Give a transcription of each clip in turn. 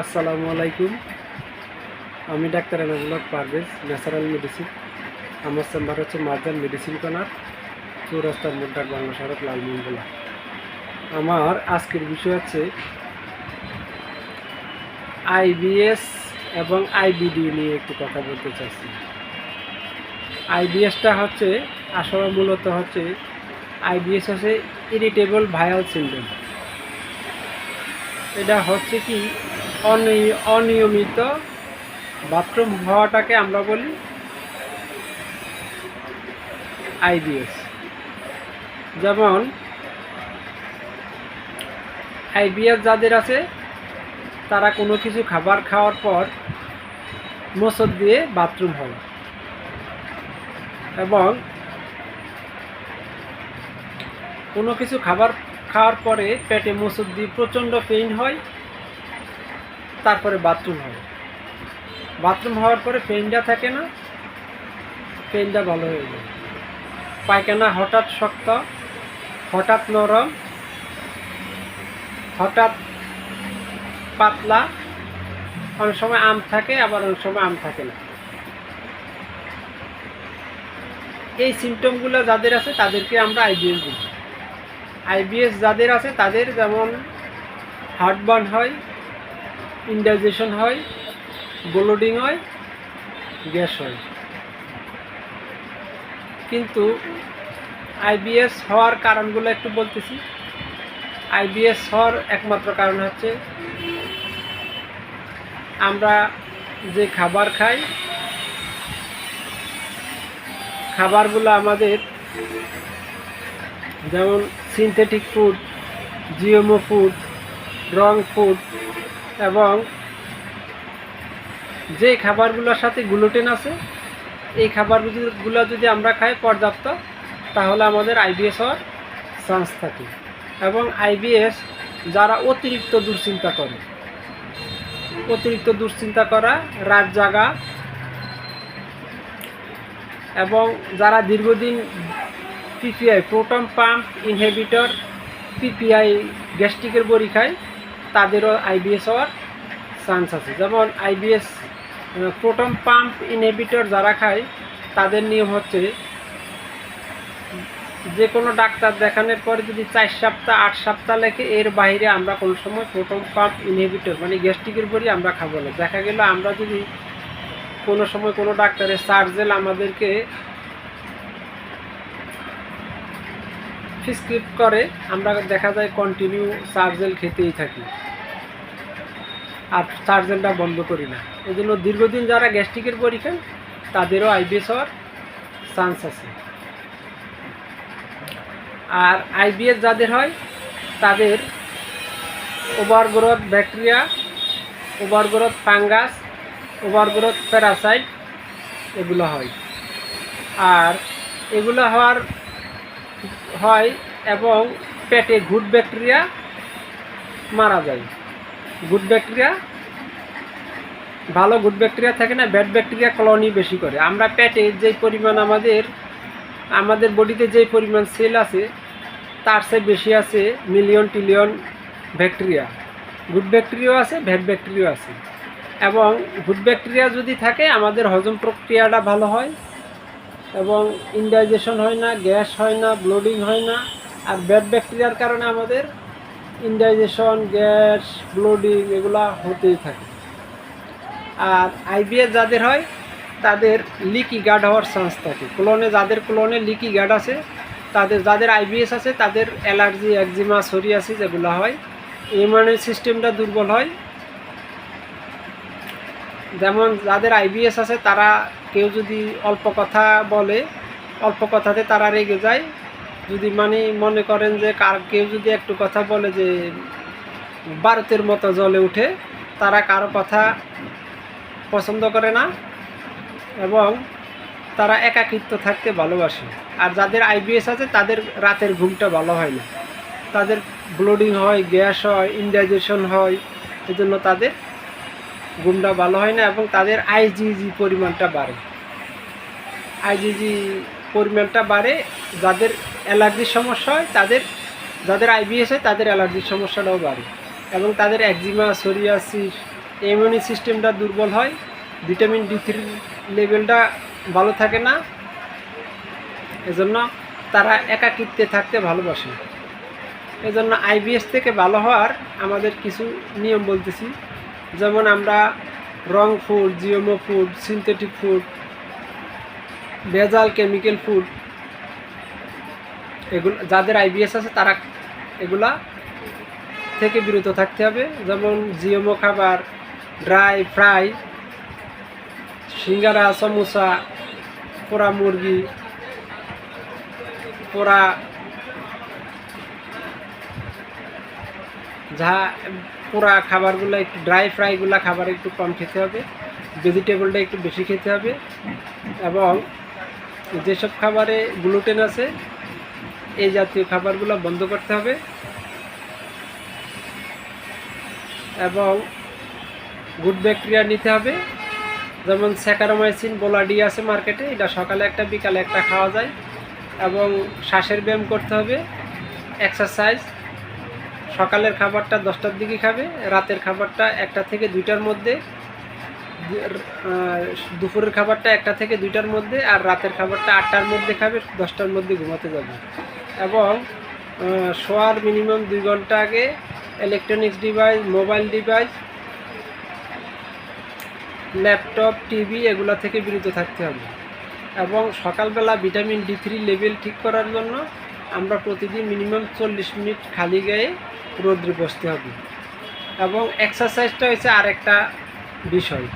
আসসালামু আলাইকুম। আমি doctor Enamullah Parvez, natural medicine. আমার চেম্বার হচ্ছে মার্জান মেডিসিন কর্নার চৌরাস্তার মোড্ডাক বাংলা সড়ক লালমঙ্গলা আমার আজকের বিষয় হচ্ছে আইবিএস এবং আইবিডি নিয়ে একটু কথা বলতে চাচ্ছি। আইবিএসটা হচ্ছে, আসলে মূলত হচ্ছে আইবিএস হচ্ছে ইরিটেবল ভায়াল সিন্ড্রোম। এটা হচ্ছে কি অনিয়মিত বাথরুম হওয়াটাকে আমরা বলি আইবিএস যেমন আইবিএস যাদের আছে, তারা কোনো কিছু খাবার খাওয়ার পর মোসর দিয়ে বাথরুম হয় এবং কোনো কিছু খাবার খাওয়ার পরে পেটে মোসর দিয়ে প্রচণ্ড পেইন হয় তারপরে বাথরুম হয় বাথরুম হওয়ার পরে পেইনটা থাকে না পেইনটা ভালো হয়ে যায়। পায়খানা হঠাৎ শক্ত, হঠাৎ নরম, হঠাৎ পাতলা, অনেক সময় আম থাকে, আবার অনেক সময় আম থাকে না। এই সিমটমগুলো যাদের আছে, তাদেরকে আমরা আইবিএস বলি। আইবিএস যাদের আছে, তাদের যেমন হার্টবার্ন হয় ইনডাইজেশন হয় ব্লোডিং হয়, গ্যাস হয়। কিন্তু আইবিএস হওয়ার কারণগুলো একটু বলতেছি। আইবিএস হওয়ার একমাত্র কারণ হচ্ছে আমরা যে খাবার খাই, খাবারগুলো আমাদের যেমন synthetic food GMO food wrong food এবং যে খাবারগুলোর সাথে গ্লুটেন আছে, এই খাবারগুলো যদি আমরা খাই পর্যাপ্ত, তাহলে আমাদের আইবিএস হওয়ার চান্স থাকে। এবং আইবিএস যারা অতিরিক্ত দুশ্চিন্তা করে, অতিরিক্ত দুশ্চিন্তা করা, রাত জাগা, এবং যারা দীর্ঘদিন PPI proton pump inhibitor PPI গ্যাস্ট্রিকের বড়ি খায় তাদেরও আইবিএস হওয়ার চান্স আছে। যেমন আইবিএস প্রোটন পাম্প ইনহেবিটর যারা খায়, তাদের নিয়ম হচ্ছে যে কোনো ডাক্তার দেখানোর পরে যদি চার সপ্তাহ, আট সপ্তাহ লেখে, এর বাইরে আমরা কোনো সময় প্রোটন পাম্প ইনহেবিটর মানে গ্যাস্ট্রিকের বড়ি আমরা খাব না। দেখা গেল আমরা যদি কোনো সময় কোনো ডাক্তারের সার্জেল আমাদেরকে প্রিসক্রিপ্ট করে, আমরা দেখা যায় কন্টিনিউ সার্জেল খেতেই থাকি। আর সার্জেলটা বন্ধ করি না। এই জন্য দীর্ঘদিন যারা গ্যাস্ট্রিকের পরীক্ষা, তাদেরও আইবিএস হওয়ার চান্স আছে। আর আইবিএস যাদের হয়, তাদের overgrowth bacteria overgrowth fungus overgrowth parasite এগুলো হয়। আর এগুলো হওয়ার হয় এবং পেটে গুড ব্যাকটেরিয়া মারা যায়। গুড ব্যাকটেরিয়া, ভালো গুড ব্যাকটেরিয়া থাকে না, ব্যাড ব্যাকটেরিয়া কলোনি বেশি করে। আমরা পেটে যে পরিমাণ আমাদের আমাদের বডিতে যে পরিমাণ সেল আছে, তার চেয়ে বেশি আছে মিলিয়ন ট্রিলিয়ন ব্যাকটেরিয়া। গুড ব্যাকটেরিয়াও আছে, ব্যাড ব্যাকটেরিয়াও আছে। এবং গুড ব্যাকটেরিয়া যদি থাকে, আমাদের হজম প্রক্রিয়াটা ভালো হয়। এবং ইনডাইজেশন হয় না গ্যাস হয় না ব্লোডিং হয় না, আর ব্যাড ব্যাকটেরিয়ার কারণে আমাদের ইনডাইজেশন গ্যাস ব্লোডিং এগুলা হতেই থাকে। আর আইবিএস যাদের হয়, তাদের লিকি গার্ড হওয়ার চান্স থাকে। ক্লোনে যাদের ক্লোনে লিকি গার্ড আছে, তাদের, যাদের আইবিএস আছে, তাদের অ্যালার্জি একজিমা সরিয়াসিস এগুলো হয় ইমিউনি সিস্টেমটা দুর্বল হয় যেমন যাদের আইবিএস আছে, তারা কেউ যদি অল্প কথা বলে, অল্প কথাতে তারা রেগে যায়। যদি মানে মনে করেন যে কার, কেউ যদি একটু কথা বলে যে ভারতের মতো জলে উঠে, তারা কারও কথা পছন্দ করে না এবং তারা একাকিত্ব থাকতে ভালোবাসে। আর যাদের আইবিএস আছে, তাদের রাতের ঘুমটা ভালো হয় না। তাদের ব্লোডিং হয় গ্যাস হয় ইনডাইজেশন হয়, এজন্য তাদের ঘুমটা ভালো হয় না এবং তাদের আইজিজি পরিমাণটা বাড়ে। আইজিজি পরিমাণটা বাড়ে, যাদের অ্যালার্জির সমস্যা হয়, তাদের যাদের আইবিএস হয়, তাদের অ্যালার্জির সমস্যাটাও বাড়ে। এবং তাদের একজিমা সোরিয়াসিস ইমিউনি সিস্টেমটা দুর্বল হয় ভিটামিন ডি থ্রির লেভেলটা ভালো থাকে না। এজন্য তারা একাকিত্বে থাকতে ভালোবাসে এজন্য আইবিএস থেকে ভালো হওয়ার আমাদের কিছু নিয়ম বলতেছি। যেমন আমরা wrong food GMO food synthetic food ভেজাল কেমিক্যাল ফুড এগুলো যাদের আইবিএস আছে তারা এগুলা থেকে বিরত থাকতে হবে। যেমন জিওমো খাবার, ড্রাই ফ্রাই, সিঙ্গারা, সমোসা, পোড়া মুরগি, পোড়া যা পোড়া খাবারগুলো একটু ড্রাই ফ্রাইগুলো খাবার একটু কম খেতে হবে ভেজিটেবলটা একটু বেশি খেতে হবে এবং যেসব খাবারে গ্লুটেন আছে, এই জাতীয় খাবারগুলো বন্ধ করতে হবে এবং গুড ব্যাকটেরিয়া নিতে হবে। যেমন স্যাকারোমাইসিন বোলাডি আছে মার্কেটে এটা সকালে একটা, বিকালে একটা খাওয়া যায় এবং শ্বাসের ব্যায়াম করতে হবে এক্সারসাইজ সকালের খাবারটা দশটার দিকে খাবে, রাতের খাবারটা একটা থেকে দুইটার মধ্যে দুপুরের খাবারটা একটা থেকে দুইটার মধ্যে আর রাতের খাবারটা আটটার মধ্যে খাবে, দশটার মধ্যে ঘুমাতে যাবে। এবং শোয়ার মিনিমাম দুই ঘণ্টা আগে electronics device mobile device laptop TV এগুলা থেকে বিরত থাকতে হবে। এবং সকালবেলা ভিটামিন ডি থ্রি লেভেল ঠিক করার জন্য আমরা প্রতিদিন মিনিমাম চল্লিশ মিনিট খালি গায়ে রোদ্রে বসতে হবে। এবং এক্সারসাইজটা হচ্ছে আরেকটা বিষয়।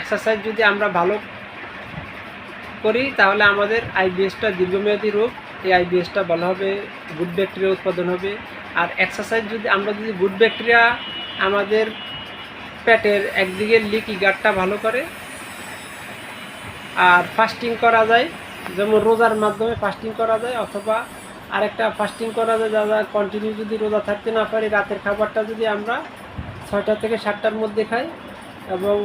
এক্সারসাইজ যদি আমরা ভালো করি, তাহলে আমাদের আইবিএসটা দীর্ঘমেয়াদী রোগ, এই আইবিএসটা ভালো হবে গুড ব্যাকটেরিয়া উৎপাদন হবে। আর এক্সারসাইজ যদি আমরা যদি গুড ব্যাকটেরিয়া আমাদের পেটের একদিকে লিকি গাটটা ভালো করে, আর ফাস্টিং করা যায়, যেমন রোজার মাধ্যমে ফাস্টিং করা যায়, অথবা আরেকটা ফাস্টিং করা যায় যারা কন্টিনিউ যদি রোজা থাকতে না পারি, রাতের খাবারটা যদি আমরা ছয়টা থেকে সাতটার মধ্যে খাই এবং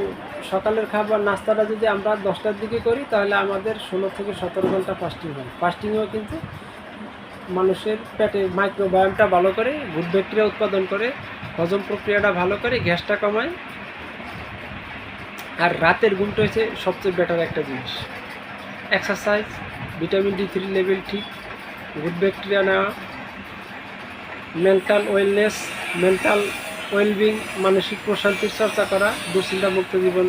সকালের খাবার, নাস্তাটা যদি আমরা দশটার দিকে করি, তাহলে আমাদের ষোলো থেকে সতেরো ঘণ্টা ফাস্টিং হয়। ফাস্টিংও কিন্তু মানুষের পেটে মাইক্রোবায়ামটা ভালো করে গুড ব্যাকটেরিয়া উৎপাদন করে, হজম প্রক্রিয়াটা ভালো করে, গ্যাসটা কমায়। আর রাতের ঘুমটা হচ্ছে সবচেয়ে বেটার একটা জিনিস। Exercise vitamin D three level ঠিক গুড ব্যাকটেরিয়া নেওয়া মেন্টাল ওয়েলনেস মেন্টাল ওয়েলবিং মানসিক প্রশান্তির চর্চা করা, দুশ্চিন্তামুক্ত জীবন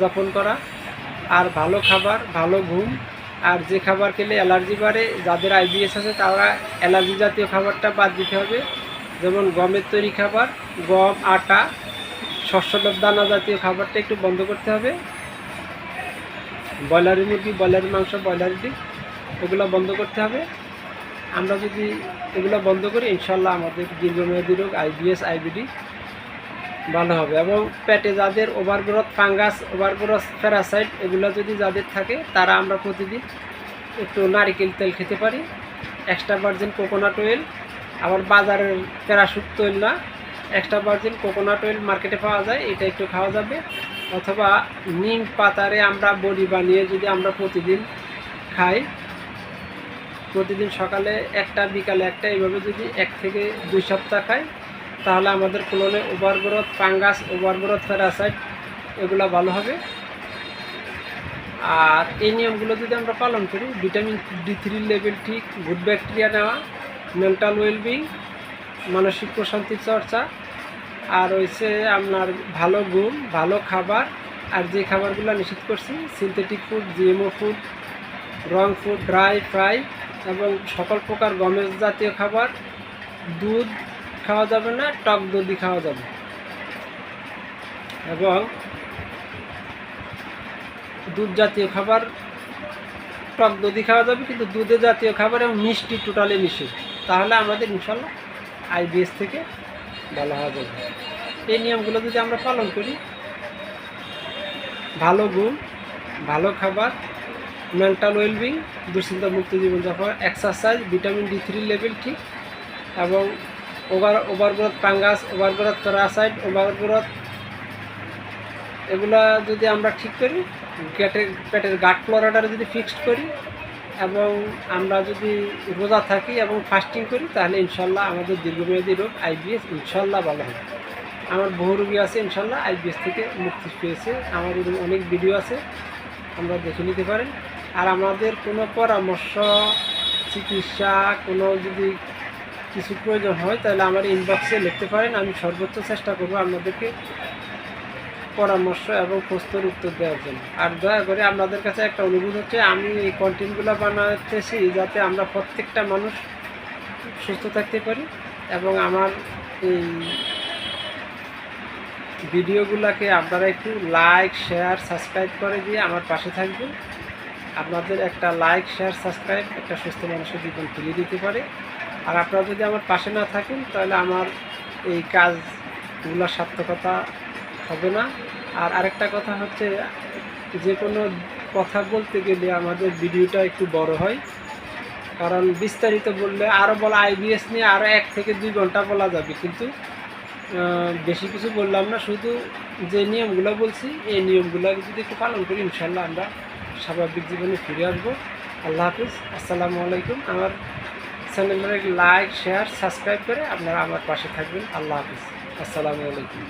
যাপন করা, আর ভালো খাবার, ভালো ঘুম, আর যে খাবার খেলে অ্যালার্জি বাড়ে, যাদের আইবিএস আছে তারা অ্যালার্জি জাতীয় খাবারটা বাদ দিতে হবে, যেমন গমের তৈরি খাবার, গম, আটা শস্যডব দানা জাতীয় খাবারটা একটু বন্ধ করতে হবে ব্রয়লারি মুরগি ব্রয়লারি মাংস ব্রয়লারি ডিম, এগুলো বন্ধ করতে হবে। আমরা যদি এগুলো বন্ধ করি, ইনশাল্লাহ আমাদের দীর্ঘমেয়াদী রোগ আইবিএস, আইবিডি ভালো হবে। এবং পেটে যাদের ওভারগ্রোথ ফাঙ্গাস, ওভারগ্রোথ প্যারাসাইট, এগুলো যদি যাদের থাকে, তারা আমরা প্রতিদিন একটু নারিকেল তেল খেতে পারি। Extra virgin coconut oil. আবার বাজারের প্যারাশুট তৈল না, এক্সট্রা ভার্জিন কোকোনাট অয়েল মার্কেটে পাওয়া যায়, এটা একটু খাওয়া যাবে। অথবা নিম পাতারে আমরা বড়ি বানিয়ে যদি আমরা প্রতিদিন খাই প্রতিদিন সকালে একটা, বিকালে একটা এইভাবে যদি এক থেকে দুই সপ্তাহ খাই তাহলে আমাদের কোলনে ওভারগ্রোথ, ফাঙ্গাস, ওভারগ্রোথ প্যারাসাইট, এগুলো ভালো হবে। আর এই নিয়মগুলো যদি আমরা পালন করি, ভিটামিন ডি থ্রি লেভেল ঠিক, গুড ব্যাকটেরিয়া নেওয়া, মেন্টাল ওয়েলবিং, মানসিক প্রশান্তির চর্চা, আর হচ্ছে আপনার ভালো ঘুম, ভালো খাবার, আর যে খাবারগুলো নিষেধ করছি, সিনথেটিক ফুড, জিএমও ফুড রং ফুড ড্রাই ফ্রাই এবং সকল প্রকার গমের জাতীয় খাবার। দুধ খাওয়া যাবে না, টক দধি খাওয়া যাবে। এবং দুধ জাতীয় খাবার, টক দধি খাওয়া যাবে, কিন্তু দুধে জাতীয় খাবার এবং মিষ্টি টোটালি নিষেধ তাহলে আমাদের ইনশাল্লাহ আইবিএস থেকে ভালো হওয়া যাবে এই নিয়মগুলো যদি আমরা পালন করি, ভালো গুণ, ভালো খাবার মেন্টাল ওয়েলবিং দুশ্চিন্তা মুক্ত জীবনযাপন exercise vitamin D three level ঠিক, এবং over overgrowth fungus overgrowth parasite overgrowth এগুলা যদি আমরা ঠিক করি, পেটের পেটের গাট ফ্লোরাটা যদি ফিক্সড করি, এবং আমরা যদি রোজা থাকি এবং ফাস্টিং করি, তাহলে ইনশাল্লাহ আমাদের দীর্ঘমেয়াদী রোগ আইবিএস ইনশাল্লাহ ভালো হবে। আমার বহু রোগী আছে ইনশাল্লাহ আইবিএস থেকে মুক্তি পেয়েছে। আমার অনেক ভিডিও আছে, আমরা দেখে নিতে পারেন। আর আমাদের কোনো পরামর্শ, চিকিৎসা, কোনো যদি কিছু প্রয়োজন হয়, তাহলে আমার ইনবক্সে লিখতে পারেন। আমি সর্বোচ্চ চেষ্টা করব আপনাদেরকে পরামর্শ এবং প্রশ্নের উত্তর দেওয়ার জন্য। আর দয়া করে আপনাদের কাছে একটা অনুরোধ হচ্ছে, আমি এই কন্টেন্টগুলো বানাতেছি যাতে আমরা প্রত্যেকটা মানুষ সুস্থ থাকতে পারি এবং আমার এই ভিডিওগুলোকে আপনারা একটু লাইক শেয়ার সাবস্ক্রাইব করে দিয়ে আমার পাশে থাকবেন। আপনাদের একটা লাইক শেয়ার সাবস্ক্রাইব একটা সুস্থ মানুষের জীবন তুলে দিতে পারে। আর আপনারা যদি আমার পাশে না থাকেন, তাহলে আমার এই কাজগুলো সার্থকতা হবে না। আর আরেকটা কথা হচ্ছে যে কোনো কথা বলতে গেলে আমাদের ভিডিওটা একটু বড় হয়। কারণ বিস্তারিত বললে আরও বলা আইবিএস নিয়ে আরও এক থেকে দুই ঘণ্টা বলা যাবে। কিন্তু বেশি কিছু বললাম না। শুধু যে নিয়মগুলো বলছি, এই নিয়মগুলো যদি একটু পালন করি, ইনশাল্লাহ আমরা স্বাভাবিক জীবনে ফিরে আসব। আল্লাহ হাফিজ। আসসালামু আলাইকুম। আমার চ্যানেলের লাইক, শেয়ার, সাবস্ক্রাইব করে আপনারা আমার পাশে থাকবেন। আল্লাহ হাফিজ। আসসালামু আলাইকুম।